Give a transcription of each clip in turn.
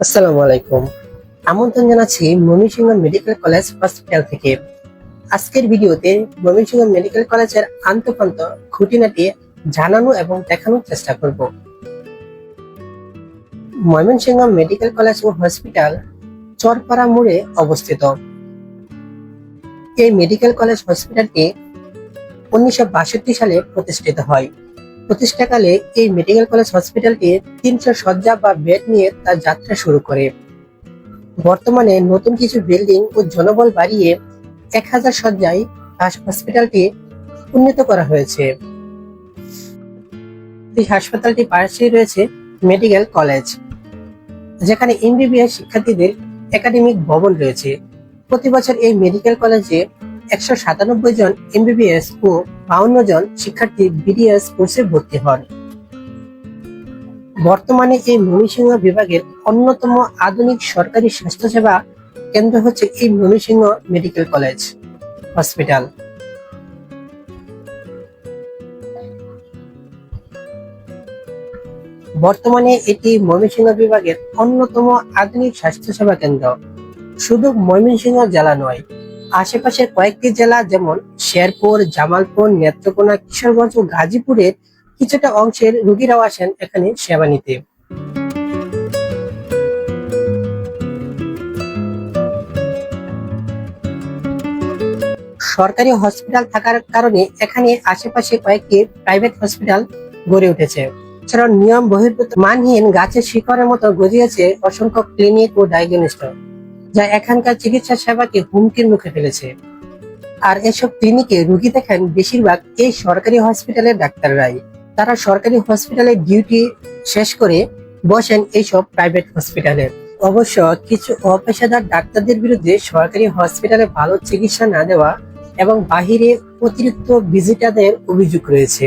আসসালামু আলাইকুম। আমন্ত্রণ জানাচ্ছি ময়মনসিংহ মেডিকেল কলেজ হসপিটাল থেকে। আজকের ভিডিওতে ময়মনসিংহ মেডিকেল কলেজের খুঁটিনাটি জানানো এবং দেখানোর চেষ্টা করব। ময়মনসিংহ মেডিকেল কলেজ ও হসপিটাল চরপাড়া মোড়ে অবস্থিত। এই মেডিকেল কলেজ হসপিটালটি উনিশশো বাষট্টি সালে প্রতিষ্ঠিত হয়। প্রতিষ্ঠাকালে এই মেডিকেল কলেজ হসপিটালটি তিনশো শয্যা বা বেড নিয়ে তার যাত্রা শুরু করে। বর্তমানে নতুন কিছু বিল্ডিং ও জনবল বাড়িয়ে এক হাজার শয্যায় হাস- হসপিটালটি উন্নীত করা হয়েছে। এই হাসপাতালটি পাশেই রয়েছে মেডিকেল কলেজ, যেখানে এমবিবিএস শিক্ষার্থীদের একাডেমিক ভবন রয়েছে। প্রতি বছর এই মেডিকেল কলেজে একশো সাতানব্বই জন এমবিবিএস ও বাউন্ন জন শিক্ষার্থী বিডিএস কোর্সে ভর্তি হন। বর্তমানে এই ময়মনসিংহ বিভাগের অন্যতম আধুনিক সরকারি স্বাস্থ্যসেবা কেন্দ্র হচ্ছে এই ময়মনসিংহ মেডিকেল কলেজ হসপিটাল। বর্তমানে এটি ময়মনসিংহ বিভাগের অন্যতম আধুনিক স্বাস্থ্যসেবা কেন্দ্র। শুধু ময়মনসিংহ জেলা নয় আশেপাশের কয়েকটি জেলা যেমন শেরপুর, জামালপুর, নেত্রকোনা, কিশোরগঞ্জ ও গাজীপুরের কিছুটা অংশের রোগীরাও আসেন এখানে সেবা নিতে। সরকারি হসপিটাল থাকার কারণে এখানে আশেপাশে কয়েকটি প্রাইভেট হসপিটাল গড়ে উঠেছে। এছাড়াও নিয়ম বহির্ভূত মানহীন গাছের শিকড়ের মতো গজিয়েছে অসংখ্য ক্লিনিক ও ডায়াগনস্ট যা এখানকার চিকিৎসা সেবাকে হুমকির মুখে ফেলেছে। আর এসব ক্লিনিকে রুগী দেখেন বেশিরভাগ এই সরকারি হসপিটালের ডাক্তাররাই। তারা সরকারি হসপিটালে ডিউটি শেষ করে বসেন এইসব প্রাইভেট হসপিটালে। অবশ্য কিছু অপেশাদার ডাক্তারদের বিরুদ্ধে সরকারি হসপিটালে ভালো চিকিৎসা না দেওয়া এবং বাহিরে অতিরিক্ত ভিজিটারদের অভিযোগ রয়েছে।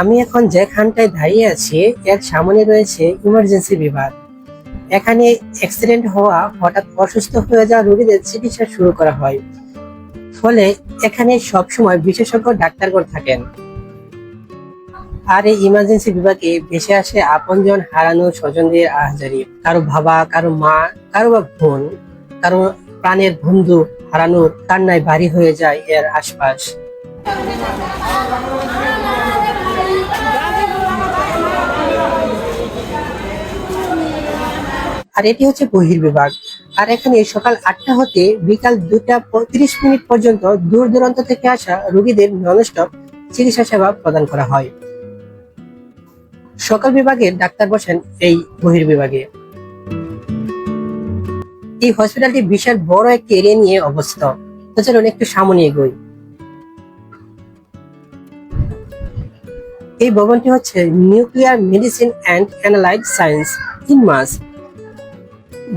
আমি এখন যেখানটায় দাঁড়িয়ে আছি, এর সামনে রয়েছে ইমার্জেন্সি বিভাগ। এখানে অ্যাক্সিডেন্ট হওয়া, হঠাৎ অসুস্থ হয়ে যাওয়া রোগীদের চিকিৎসা শুরু করা হয়। ফলে এখানে সবসময় বিশেষজ্ঞ ডাক্তারগণ থাকেন। আর এই ইমার্জেন্সি বিভাগে ভেসে আসে আপনজন হারানো স্বজনদের আহাজারি। কারও বাবা, কারও মা, কারও বা বোন, কারও প্রাণের বন্ধু হারানোর কান্নায় বাড়ি হয়ে যায় এর আশপাশ। আর এটি হচ্ছে বহির্বিভাগ। আর এখানে সকাল আটটা হতে বিকাল দুটা পঁয়ত্রিশ মিনিট পর্যন্ত দূর দূরান্ত থেকে আসা রোগীদের ননস্টপ চিকিৎসা সেবা প্রদান করা হয়। সকাল বিভাগের ডাক্তার বসেন এই বহির্বিভাগে। এই হসপিটালটি বিশাল বড় একটি এরিয়া নিয়ে অবস্থিত। তো চলুন একটু সামনে এগোই। এই ভবনটি হচ্ছে nuclear medicine and allied science INMAS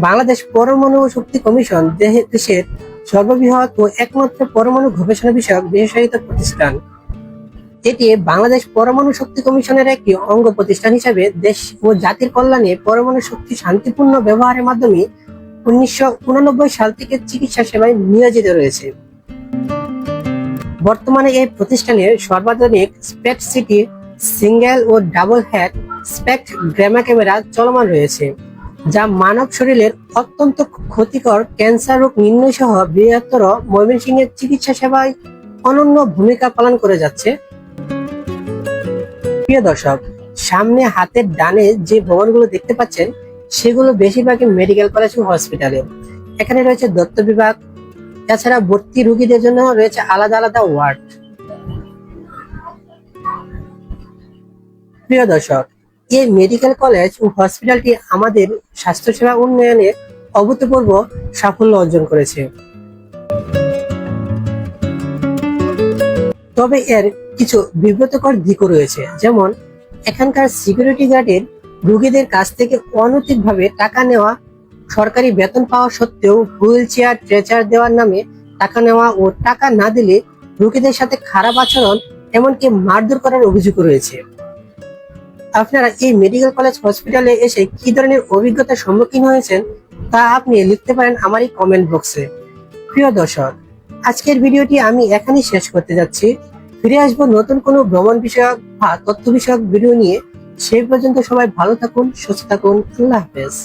Bangladesh পরমাণু শক্তি কমিশন দেশের সর্ববৃহৎ ও একমাত্র পরমাণু গবেষণা বিষয়ক বিশেষায়িত প্রতিষ্ঠান। এটি বাংলাদেশ পরমাণু শক্তি কমিশনের একটি অঙ্গ প্রতিষ্ঠান হিসাবে দেশ ও জাতির কল্যাণে পরমাণু শক্তি শান্তিপূর্ণ ব্যবহারের মাধ্যমে উনিশশো উননব্বই সাল থেকে চিকিৎসা সেবায় নিয়োজিত রয়েছে। বর্তমানে এই প্রতিষ্ঠানের সর্বাধুনিক স্পেক্ট সিটি সিঙ্গেল ও double head SPECT gamma camera চলমান রয়েছে। যা মানব শরীরের অত্যন্ত ক্ষতিকর ক্যান্সার রোগ নির্ণয় সহ বৃহত্তর ময়মনসিংহের চিকিৎসা সেবায় অনন্য ভূমিকা পালন করে যাচ্ছে। প্রিয় দর্শক, সামনে হাতের ডানে যে ভবনগুলো দেখতে পাচ্ছেন, সেগুলো বেশিরভাগই মেডিকেল কলেজ ও হসপিটালে। এখানে রয়েছে দত্ত বিভাগ এছাড়া ভর্তি রোগীদের জন্য রয়েছে আলাদা আলাদা ওয়ার্ড। প্রিয় দর্শক এই মেডিকেল কলেজ ও হসপিটালটি আমাদের স্বাস্থ্যসেবা উন্নয়নে অভূতপূর্ব সাফল্য অর্জন করেছে। তবে এর কিছু বিব্রতকর দিকও রয়েছে, যেমন এখানকার সিকিউরিটি গার্ডের রোগীদের কাছ থেকে অনৈতিকভাবে টাকা নেওয়া, সরকারি বেতন পাওয়া সত্ত্বেও হুইল চেয়ার ট্রেচার দেওয়ার নামে টাকা নেওয়া ও টাকা না দিলে রোগীদের সাথে খারাপ আচরণ, এমনকি মারধর করার অভিযোগ রয়েছে। আপনারা এই মেডিকেল কলেজ, হসপিটালে এসে কি ধরনের অভিজ্ঞতার সম্মুখীন হয়েছেন, তা আপনি লিখতে পারেন আমার এই কমেন্ট বক্সে প্রিয় দর্শক, আজকের ভিডিওটি আমি এখানেই শেষ করতে যাচ্ছি। ফিরে আসব নতুন কোনো ভ্রমণ বিষয়ক বা তথ্য বিষয়ক ভিডিও নিয়ে। সেই পর্যন্ত সবাই ভালো থাকুন, সুস্থ থাকুন। আল্লাহ হাফেজ।